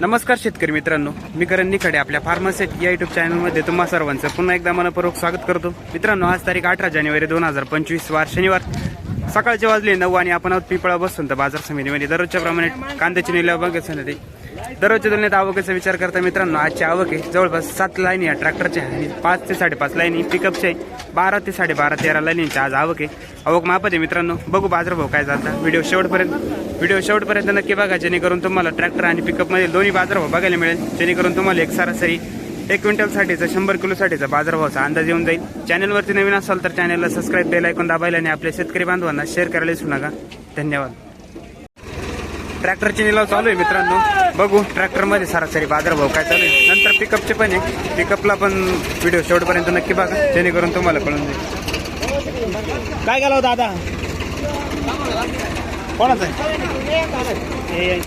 नमस्कार शेतकरी मित्रांनो. मी करण निकडे आपल्या फार्मासेट या युट्यूब चॅनलमध्ये तुम्हा सर्वांचं पुन्हा एकदा मनपूर्वक स्वागत करतो. मित्रांनो आज तारीख अठरा जानेवारी दोन हजार पंचवीस वार शनिवार. सकाळचे वाजले नऊ आणि आपण आहोत पिपळा बसून तर बाजार समितीमध्ये. दररोजच्या प्रमाणे कांद्याची निलाव बघायचं दररोजच्या तुलनेत आवकेचा विचार करता मित्रांनो आजची आवक आहे जवळपास सात लाईनी आहे ट्रॅक्टरच्या आणि पाच ते साडेपाच लाईनी पिकअपच्या आहे बारा ते साडेबारा तेरा लाईनींच्या आज आवक आहे. आवक मापत आहे मित्रांनो बघू बाजारभाव काय चालता. व्हिडिओ शेवटपर्यंत व्हिडिओ शेवटपर्यंत नक्की बघा जेणेकरून तुम्हाला ट्रॅक्टर आणि पिकअपमध्ये दोन्ही बाजारभाव बघायला मिळेल. जेणेकरून तुम्हाला एक सरासरी एक क्विंटलसाठीचा शंभर किलोसाठीचा बाजारभावाचा अंदाज येऊन जाईल. चॅनलवरती नवीन असाल तर चॅनलला सबस्क्राईब बेल ऐकून दाबायला आणि आपल्या शेतकरी बांधवांना शेअर करायला विसरू नका. धन्यवाद. ट्रॅक्टरची निलाव चालू आहे मित्रांनो. बघू ट्रॅक्टरमध्ये सरासरी बाजारभाव काय चालू आहे. नंतर पिकअपचे पण आहे. पिकअपला पण व्हिडिओ शेवटपर्यंत नक्की बघा. जेणेकरून तुम्हाला कळून जाईल. काय गेला होता दादा? कोणाचा आहे? हे-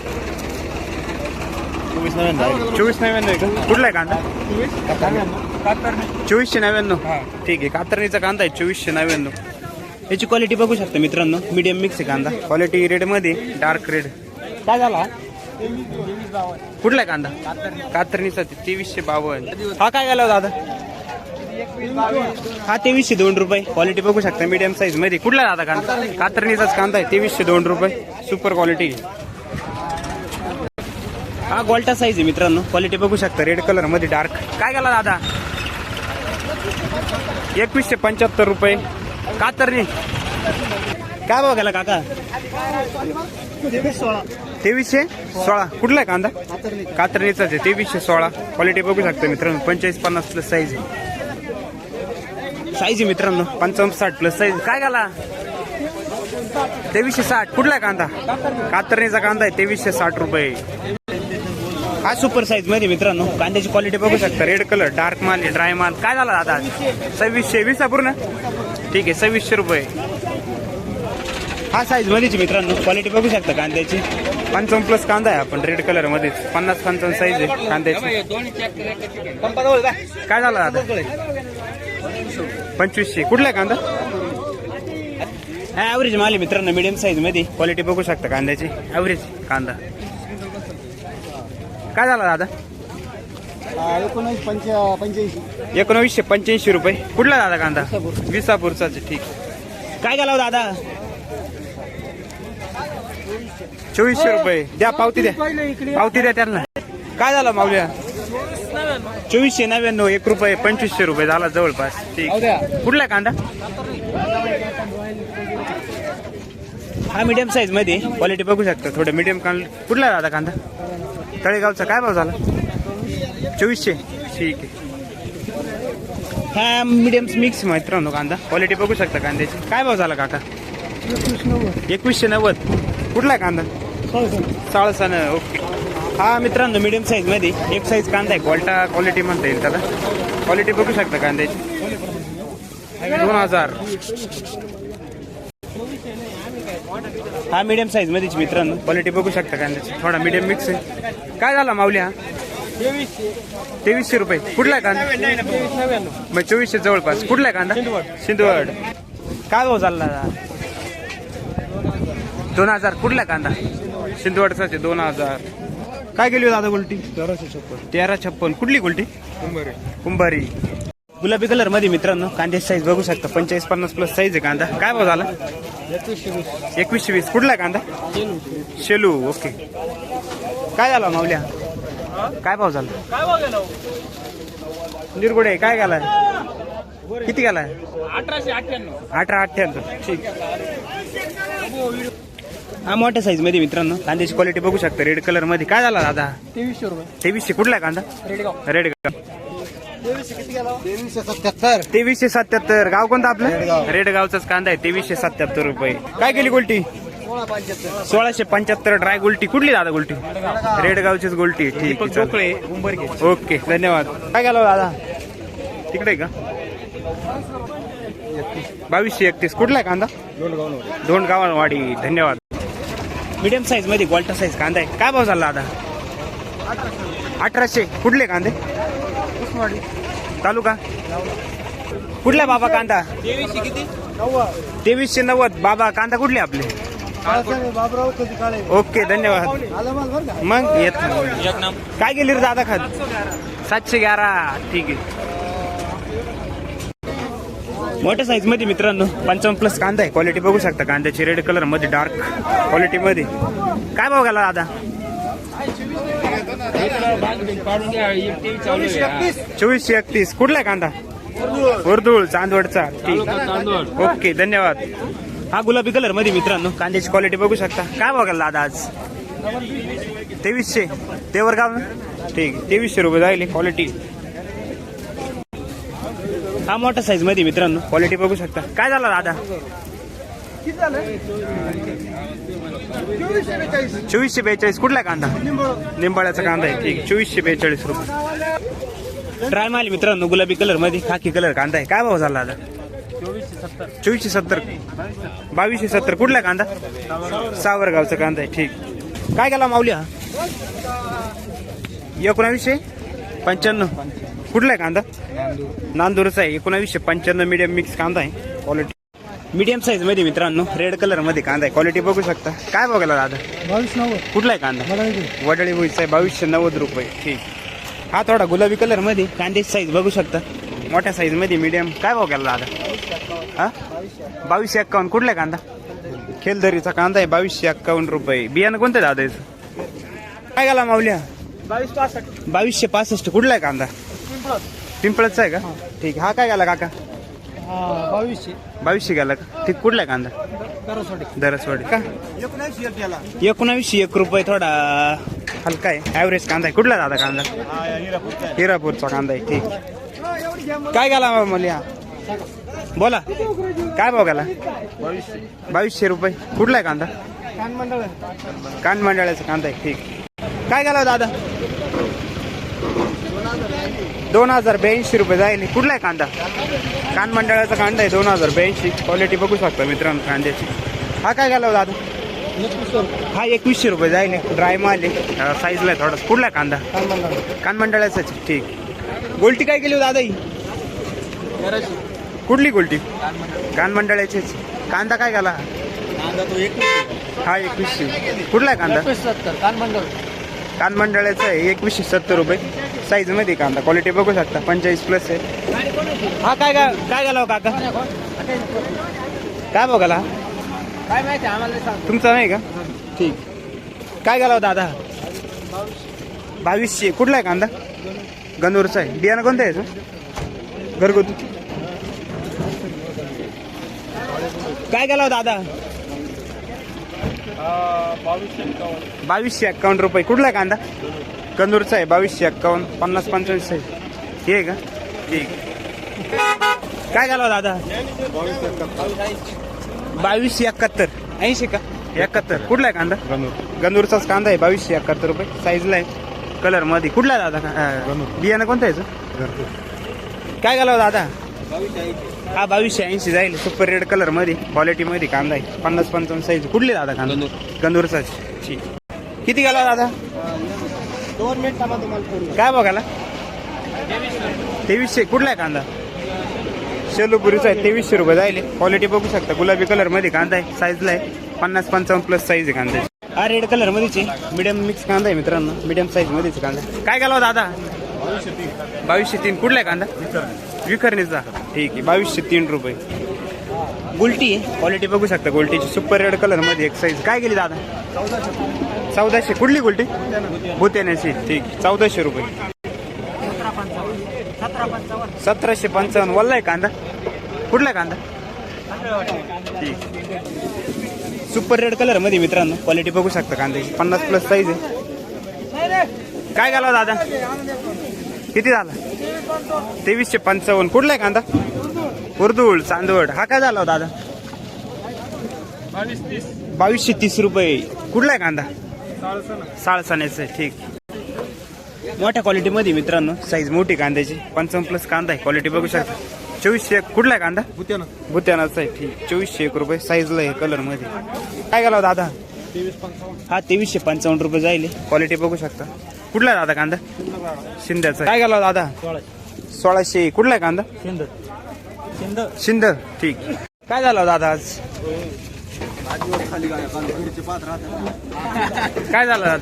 चोवीस नव्याण्णव चोवीस नव्याण्णव कुठला आहे कांदा? चोवीसशे नव्याण्णव. ठीक आहे. कातरणीचा कांदा आहे चोवीसशे नव्याण्णव. याची क्वालिटी बघू शकता मित्रांनो. मीडियम मिक्स आहे कांदा. क्वालिटी रेडमध्ये डार्क रेड काय झाला? कुठला आहे कांदा? कातरणीचा तेवीसशे बावन्न. हा काय गेला दादा? हा तेवीसशे दोन रुपये. क्वालिटी बघू शकता मीडियम साईजमध्ये. कुठला दादा कांदा? कातरणीचाच कांदा आहे. तेवीसशे दोन रुपये. सुपर क्वालिटी हा गोल्टा साईज आहे मित्रांनो. क्वालिटी बघू शकता. रेड कलरमध्ये डार्क काय गेला दादा? एकवीसशे पंच्याहत्तर रुपये. कातरणी. काय भाव गेला काका? तेवीसशे सोळा. कुठला आहे कांदा? कातरणीचाच आहे तेवीसशे सोळा. क्वालिटी बघू शकता मित्रांनो पंचेचाळीस पन्नास प्लस साईज आहे. साईज आहे मित्रांनो पंचावन्न साठ प्लस साईज काय घाला तेवीसशे साठ. कुठला आहे कांदा? कातरणीचा कांदा आहे तेवीसशे साठ रुपये. हा सुपर साईजमध्ये मित्रांनो कांद्याची क्वालिटी बघू शकता. रेड कलर डार्क माल ड्राय माल. काय झाला दादा? सव्वीसशे वीस पूर्ण? ठीक आहे सव्वीसशे रुपये. हा साईज मध्येच मित्रांनो. क्वालिटी बघू शकता कांद्याची. पंचावन्न प्लस कांदा आहे आपण रेड कलर मध्येच. पन्नास पंचावन्न साईज आहे कांद्याची. काय झालं दादा पंचवीसशे. कुठला आहे कांदा? ॲव्हरेज माल आहे मित्रांनो मिडियम साईजमध्ये. क्वालिटी बघू शकता कांद्याची. ॲव्हरेज कांदा. काय झाला दादा? एकोणवीसशे पंच्याऐंशी रुपये. कुठला दादा कांदा? विसापूरचाच आहे, ठीक. काय झाला हो दादा? चोवीसशे रुपये. द्या पावती द्या. पावती द्या त्यांना. काय झालं माऊल्या? चोवीसशे नव्याण्णव एक रुपये पंचवीसशे रुपये झाला जवळपास. ठीक. कुठला कांदा? हा मीडियम साईजमध्ये. क्वालिटी बघू शकता थोडं मीडियम कांदा. कुठला दादा कांदा? तळेगावचा. काय भाव झाला? चोवीसशे. ठीक आहे. हा मीडियम मिक्स मित्रांनो कांदा. क्वालिटी बघू शकता कांद्याची. काय भाव झाला काका? एकवीसशे नव्वद. कुठला आहे कांदा? साळसानं ओके. हा मित्रांनो मीडियम साईजमध्ये. एक साईज कांदा आहे. क्वालिटा क्वालिटी म्हणता येईल त्याला. क्वालिटी बघू शकता कांद्याची. दोन हजार. हा मीडियम साईज मध्येच मित्रांनो. क्वालिटी बघू शकता कांद्याची. थोडा मीडियम मिक्स आहे. काय झाला माऊली हा तेवीसशे रुपये. कुठला आहे कांदा? मग चोवीसशे जवळपास. कुठला आहे कांदा? सिंधुवड काय भाव चालला? दोन हजार कुठला कांदा? सिंधुवडचाच आहे दोन हजार. काय गेली हो दादा गुलटी तेराशे छप्पन. तेरा छप्पन. कुठली गुलटी कुंभारी. गुलाबी कलरमध्ये मित्रांनो कांद्याची साईज बघू शकता. पंचेचाळीस पन्नास प्लस साईज आहे कांदा. काय भाव झाला? एकवीसशे वीस. कुठला कांदा? शेलू. ओके. काय झाला माऊल्या? काय भाव झाला? निरगुडे काय गेलाय किती गेलाय अठराशे अठ्ठ्याण्णव. अठरा अठ्ठ्याण्णव. ठीक. हा मोठ्या साईजमध्ये मित्रांनो. कांद्याची क्वालिटी बघू शकता. रेड कलरमध्ये. काय झाला दादा? तेवीसशे रुपये. तेवीसशे कुठला आहे कांदा? रेड गेला? तेवीसशे सत्याहत्तर. तेवीसशे सत्याहत्तर. गाव कोणतं आपलं. रेड गावचाच कांदा आहे. तेवीसशे सत्याहत्तर रुपये. काय केली गोल्टी? सोळाशे पंच्याहत्तर ड्राय गोल्टी. कुठली दादा गोल्टी? रेड गावचीच गोल्टी. ठीक आहे. ओके धन्यवाद. काय गेलो दादा? तिकडे आहे का? बावीसशे एकतीस. कुठला आहे कांदा? दोन गावांवाडी धन्यवाद. मीडियम साईजमध्ये गोल्टा साईज कांदा आहे. काय भाव झाला दादा अठराशे. कुठले कांदे? तालुका? कुठला बाबा कांदा? तेवीसशे किती तेवीसशे नव्वद. बाबा कांदा कुठले आपले? ओके धन्यवाद. मग येत. काय गेली रे दादा खात? सातशे ग्यारा. ठीक आहे. मोठ्या साईजमध्ये मित्रांनो. पंचावन्न प्लस कांदा आहे. क्वालिटी बघू शकता. कांद्याची रेड कलरमध्ये डार्क क्वालिटी मध्ये. काय भाव गेला दादा? चोवीसशे एकतीस. कुठला आहे कांदा? वर्दुळ चांदवडचा. ठीक. ओके धन्यवाद. हा गुलाबी कलरमध्ये मित्रांनो कांद्याची क्वालिटी बघू शकता. काय भाव दादा आज? तेवीसशे. तेवर गाव ठीक. तेवीसशे रुपये जाईल क्वालिटी हा मोठा साईजमध्ये मित्रांनो. क्वालिटी बघू शकता. काय झालं दादा? चोवीसशे बेचाळीस. कुठला कांदा? निंबळ. निंबाळ्याचा कांदा आहे. ठीक. चोवीसशे बेचाळीस रुपये. ट्राय माल मित्रांनो गुलाबी कलरमध्ये. खाकी कलर कांदा आहे. काय भाव झाला दादा? चोवीसशे सत्तर. बावीसशे सत्तर. कुठला कांदा? सावरगावचा कांदा आहे. ठीक. काय केला माऊली हा? एकोणावीसशे? पंच्याण्णव. कुठला आहे कांदा? नांदूरचा आहे. एकोणावीसशे पंच्याण्णव मीडियम मिक्स कांदा आहे. क्वालिटी मीडियम साईजमध्ये मित्रांनो रेड कलरमध्ये कांदा आहे. क्वालिटी बघू शकता. काय बघायला दादा? बावीस नव्वद. कुठला आहे कांदा? वडळी. भुईचा आहे. बावीसशे नव्वद रुपये. ठीक. हा थोडा गुलाबी कलरमध्ये कांद्याची साईज बघू शकता. मोठ्या साईजमध्ये मीडियम काय केला दादा? हा? बावीसशे एक्कावन्न. कुठला आहे कांदा? खेलदरीचा कांदा आहे. बावीसशे एक्कावन्न रुपये. बियाणं कोणतं दादा काय गेला माऊल्या? बावीस पासष्ट. बावीसशे पासष्ट. कुठला आहे कांदा? पिंपळचा आहे का? ठीक. हा काय गेला काका? हा बावीसशे. बावीसशे गेला का? ठीक. कुठला आहे कांदा? दरसवाडी का? एकोणऐंशी एक गेला एकोणावीसशे एक रुपये थोडा हलका आहे. ॲव्हरेज कांदा आहे. कुठला दादा कांदा? हिरापूरचा कांदा आहे. ठीक. काय गेला मला बोला. काय भाव गेला? बावीसशे. रुपये. कुठला आहे कांदा? कान मंडळ. कान मंडळाचा कांदा आहे. ठीक. काय गेला दादा? दोन हजार ब्याऐंशी रुपये जाईल. कुठला आहे कांदा? कान मंडळाचा कांदा आहे दोन हजार ब्याऐंशी. क्वालिटी बघू शकता मित्रांनो कांद्याची. हा काय हो दादा? हा एकवीसशे रुपये जाईल. ड्राय माल आहे. साईजला आहे थोडा. कुठला आहे कांदा? कान मंडळ. कान मंडळाचाच आहे, ठीक. गोल्टी काय केली हो दादा ही? कुठली गोल्टी? कान मंडळाचीच. कांदा काय गेला कांदा तो एक हा एकवीसशे. कुठला आहे कांदा? कान मंडळ. कान मंडळाचं आहे. एकवीसशे सत्तर रुपये. साईजमध्ये कांदा. क्वालिटी बघू शकता. पंचेचाळीस प्लस आहे. हा काय गा काय गेला हो काका? काय बघाला काय माहिती आम्हाला सांग. तुमचा नाही का? ठीक. काय गेला हो दादा? बावीसशे. कुठला आहे कांदा? गंदूरचा आहे. बियाणं कोणतं आहे? घरगुती. काय गेला हो दादा? बावीसशे एक्कावन्न रुपये. कुठला आहे कांदा? कंदूरचा आहे बावीसशे एक्कावन्न पन्नास पंचावीस आहे हे आहे का? ठीक. काय गेला हो दादा? बावीसशे एकाहत्तर. ऐंशी का? एकाहत्तर. कुठला आहे कांदा? गंदूरचाच कांदा आहे बावीसशे एकाहत्तर रुपये. साईजला आहे. कलरमध्ये. कुठला आहे दादा? बियाणं कोणतं आहे? काय गेला हो दादा हा बावीसशे ऐंशी जाईल. सुपर रेड कलरमध्ये क्वालिटी मध्ये कांदा आहे. पन्नास पंचावन्न साईज कुठली दादा कांदा? गंदूरचाच ठीक. किती गेला दादा? दोन मिनिटामध्ये मला फोन काय बघायला? तेवीसशे कुठला आहे कांदा? शेलूपुरीचा आहे तेवीसशे रुपये जाईल क्वालिटी बघू शकता. गुलाबी कलरमध्ये कांदा आहे साईजला आहे. पन्नास पंचावन्न प्लस साईज आहे कांदा हा रेड कलर मध्येच आहे. मिडियम मिक्स कांदा आहे मित्रांनो. मिडियम साईज मध्येच कांदा. काय गेला हो दादा? बावीसशे तीन. कुठला आहे कांदा? विखरणीचा. ठीक आहे बावीसशे तीन रुपये. गुलटी आहे. क्वालिटी बघू शकता गुलटीची. सुपर रेड कलरमध्ये एक साईज काय गेली दादा? चौदाशे. कुठली गुलटी? भूत्याण्याची ठीक. चौदाशे रुपये. सतराशे पंचावन्न. वल्ला आहे कांदा. कुठला आहे कांदा? ठीक. सुपर रेड कलरमध्ये मित्रांनो क्वालिटी बघू शकता कांद्याची. पन्नास प्लस साईज आहे. काय घाला हो दादा? किती झाला? तेवीसशे पंचावन्न. कुठला आहे कांदा? उर्दूळ चांदवड. हा काय झाला हो दादा? बावीसशे तीस रुपये. कुठला आहे कांदा? साळसाण्याचं आहे ठीक. मोठ्या क्वालिटीमध्ये मित्रांनो साईज मोठी कांद्याची पंचावन्न प्लस कांदा आहे क्वालिटी बघू शकता. चोवीसशे एक कुठला आहे कांदा? भूत्यानं. भूत्यानाचा आहे ठीक. चोवीसशे एक रुपये साईजला आहे कलरमध्ये काय गेला दादा? हा तेवीसशे पंचावन्न रुपये जाईल. क्वालिटी बघू शकता. कुठला आहे दादा कांदा? शिंद्याचा काय गेला दादा? सोळाशे. कुठला आहे कांदा? शिंद. शिंद. शिंद ठीक. काय झालं दादा आज? काय झालं आज?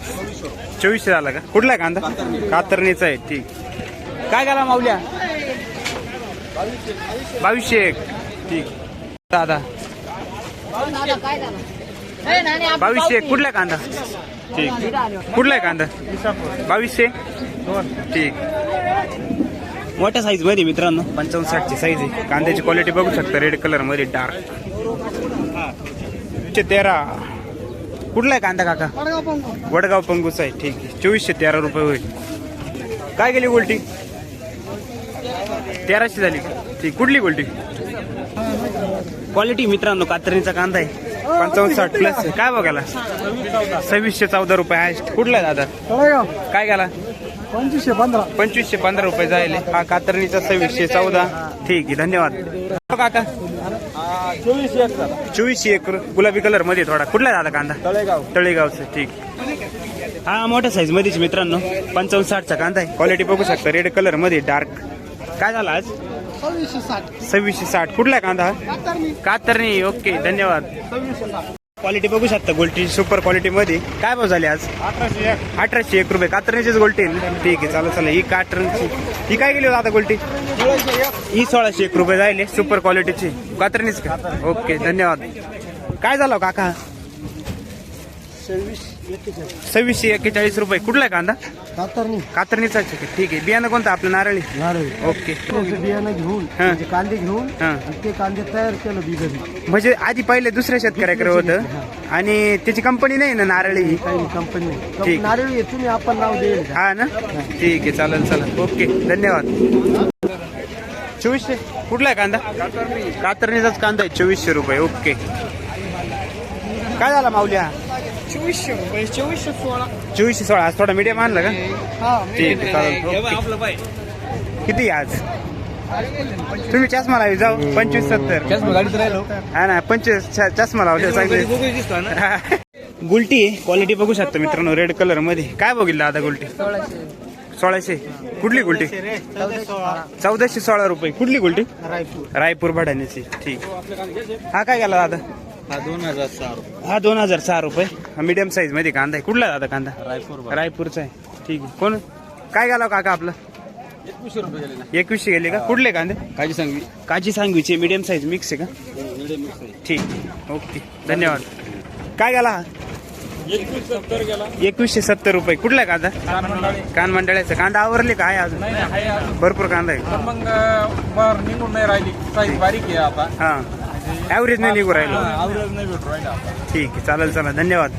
चोवीसशे झाला का? कुठला आहे कांदा? कातरणीचा. आहे ठीक. काय झाला माऊल्या? बावीसशे एक. ठीक. दादा. बावीसशे एक. कुठला आहे कांदा? ठीक. कुठला आहे कांदा? बावीसशे? ठीक. मोठ्या साईजमध्ये मित्रांनो. पंचावन्न साठची साईज आहे. कांद्याची क्वालिटी बघू शकता रेड कलरमध्ये डार्क चे तेरा. कुठला आहे कांदा काका? वडगाव पंगूचा आहे. ठीक आहे. चोवीसशे तेरा रुपये होईल. काय गेली गोल्टी? तेराशे झाली. ठीक. कुठली गोल्टी? क्वालिटी मित्रांनो कातरणीचा कांदा आहे. पंचावन्न साठ प्लस काय बघायला सव्वीसशे चौदा रुपये आहे. कुठला आहे दादा? काय गेला? पंचवीसशे पंधरा. पंचवीसशे पंधरा रुपये जायले. हा कातरणीचा सव्वीसशे चौदा. ठीक आहे. धन्यवाद. हो काका. चोवीसशे एक झाला. चोवीसशे एक गुलाबी कलरमध्ये थोडा. कुठला दादा कांदा? तळेगाव. तळेगावचं ठीक. हा मोठ्या साईज मध्येच मित्रांनो. पंचावन्न साठचा कांदा आहे. क्वालिटी बघू शकता. रेड कलरमध्ये डार्क काय झाला आज? सव्वीसशे साठ. सव्वीसशे साठ. कुठला कांदा? कातरणी. ओके धन्यवाद. क्वालिटी बघू शकता गोल्टी सुपर क्वालिटी मध्ये. काय भाव झाले आज? अठराशे एक. अठराशे एक रुपये. कातरणीचीच गोल्टी? ठीक आहे चालेल चालेल. ही कातरणीची ही काय गेली आता गोल्टी ही सोळाशे एक रुपये जायले सुपर क्वालिटीची कातरणीच का? ओके धन्यवाद. काय झालं हो काका? सव्वीस. एक्केचाळीस सव्वीसशे एक्केचाळीस रुपये. कुठला आहे कांदा? कातरणी. कातरणीचाच आहे का? ठीक आहे. बियाणं कोणतं? आपलं नारळी. नारळी. ओके. बियाणं घेऊन हा. म्हणजे कांदे घेऊन हा. आणि ते कांदे तयार केलं बी घरी म्हणजे आधी पहिले दुसऱ्या शेतकऱ्याकडे होतं. आणि त्याची कंपनी नाही ना नारळी? ही काही कंपनी ठीक. नारळी आहे, तुम्ही आपण नाव देईल का? हा ना? ठीक आहे चालेल चालेल. ओके धन्यवाद. चोवीसशे? कुठला आहे कांदा? कातरणीचाच कांदा आहे चोवीसशे रुपये. ओके. काय झाला माऊल्या? चोवीसशे रुपये चोवीसशे सोळा. चोवीसशे सोळा. आज थोडा मीडियम आणला का? हा ठीक आहे चालेल. ओके. किती आहे आज? तुम्ही चष्मा लावी जाऊ. पंचवीस सत्तर. गाडीत राहिलो. हा ना पंचवीस च- चष्मा लावले चांगले. गुलटी क्वालिटी बघू शकता मित्रांनो रेड कलरमध्ये. काय बघितलं आता गुलटी? सोळाशे. कुठली गुलटी? चौदाशे सोळा रुपये. कुठली गुलटी? रायपूर. रायपूर भडाण्याची. ठीक. हा काय गेला दादा? हा दोन हजार सहा हा दोन हजार सहा रुपये. हा मीडियम साईजमध्ये कांदा आहे. कुठला दादा कांदा? रायपूर रायपूरचा आहे. ठीक आहे. कोण? काय गेला हो काका आपलं? एकवीसशे रुपये गेले एकवीसशे गेले का? कुठले कांदे? काळजी सांगवी. काजी सांगवीचे मीडियम साईज मिक्स आहे का? ठीक. ओके. धन्यवाद. काय गेला हा एकवीस सत्तर गेला. एकवीसशे सत्तर रुपये. कुठला कांदा? कान मंडळाचा कांदा आवरले का? आहे अजून? भरपूर कांदा आहे. पण मग निघून नाही राहिली. साईज बारीक आहे आता. हा. ऍव्हरेज नाही निघू राहिलो. आवरेज नाही भेटू राहिला आता. ठीक आहे चालेल चला धन्यवाद.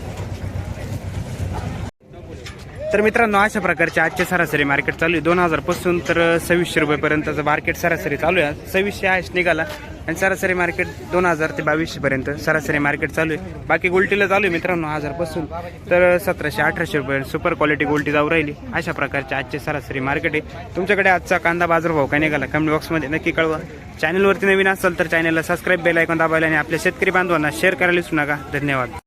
तर मित्रांनो अशा प्रकारचे आजचे सरासरी मार्केट चालू आहे. दोन हजारपासून तर सव्वीसशे रुपयेपर्यंतचं मार्केट सरासरी चालू आहे. सव्वीसशे आहेच निघाला. आणि सरासरी मार्केट दोन हजार ते बावीसशे पर्यंत सरासरी मार्केट चालू आहे. बाकी गोल्टीला चालू आहे मित्रांनो हजारपासून. तर सतराशे अठराशे रुपये सुपर क्वालिटी गोल्टी जाऊ राहिली. अशा प्रकारचे आजचे सरासरी मार्केट आहे. तुमच्याकडे आजचा कांदा बाजारभाव काय निघाला? कमेंट बॉक्समध्ये नक्की कळवा. चॅनलवरती नवीन असेल तर चॅनलला सबस्क्राईब बेल ऐकून दाबायला आणि आपल्या शेतकरी बांधवांना शेअर करायला विसरू नका. धन्यवाद.